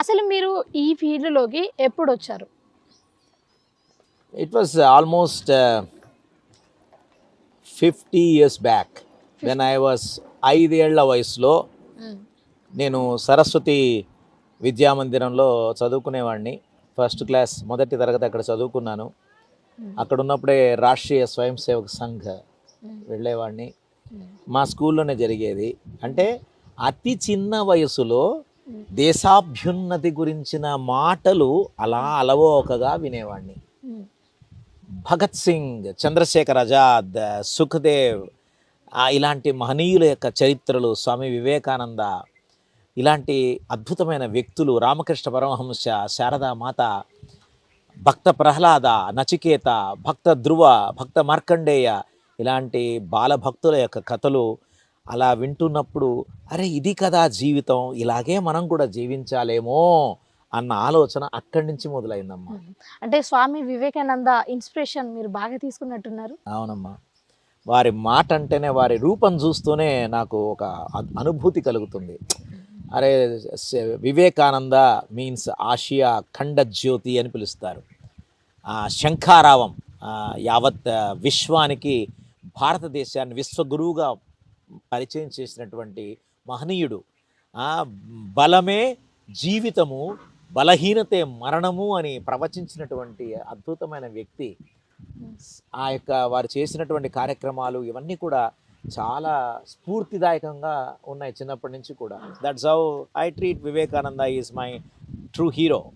అసలు మీరు ఈ ఫీల్డ్లోకి ఎప్పుడు వచ్చారు it was almost fifty years back when I was ఐదేళ్ళ వయసులో నేను సరస్వతి విద్యామందిరంలో చదువుకునేవాడిని. ఫస్ట్ క్లాస్ మొదటి తరగతి అక్కడ చదువుకున్నాను. అక్కడ ఉన్నప్పుడే రాష్ట్రీయ స్వయం సేవక్ సంఘ్ వెళ్ళేవాడిని. మా స్కూల్లోనే జరిగేది. అంటే అతి చిన్న వయసులో దేశాభ్యున్నతి గురించిన మాటలు అలా అలవోకగా వినేవాడిని భగత్ సింగ్ చంద్రశేఖర్ ఆజాద్ సుఖదేవ్ ఇలాంటి మహనీయుల యొక్క చరిత్రలు స్వామి వివేకానంద ఇలాంటి అద్భుతమైన వ్యక్తులు రామకృష్ణ పరమహంస శారదా మాత భక్త ప్రహ్లాద నచికేత భక్త ధ్రువ భక్త మార్కండేయ ఇలాంటి బాలభక్తుల యొక్క కథలు అలా వింటున్నప్పుడు అరే ఇది కదా జీవితం ఇలాగే మనం కూడా జీవించాలేమో అన్న ఆలోచన అక్కడి నుంచి మొదలైందమ్మా. అంటే స్వామి వివేకానంద ఇన్స్పిరేషన్ మీరు బాగా తీసుకున్నట్టున్నారు. అవునమ్మా. వారి మాట అంటేనే వారి రూపం చూస్తూనే నాకు ఒక అనుభూతి కలుగుతుంది. అరే వివేకానంద మీన్స్ ఆసియా ఖండ జ్యోతి అని పిలుస్తారు. శంఖారావం యావత్ విశ్వానికి భారతదేశాన్ని విశ్వగురువుగా పరిచయం చేసినటువంటి మహనీయుడు. ఆ, బలమే జీవితము బలహీనతే మరణము అని ప్రవచించినటువంటి అద్భుతమైన వ్యక్తి. ఆ యొక్క వారు చేసినటువంటి కార్యక్రమాలు ఇవన్నీ కూడా చాలా స్ఫూర్తిదాయకంగా ఉన్నాయి చిన్నప్పటి నుంచి కూడా. That's how I treat Vivekananda is my true hero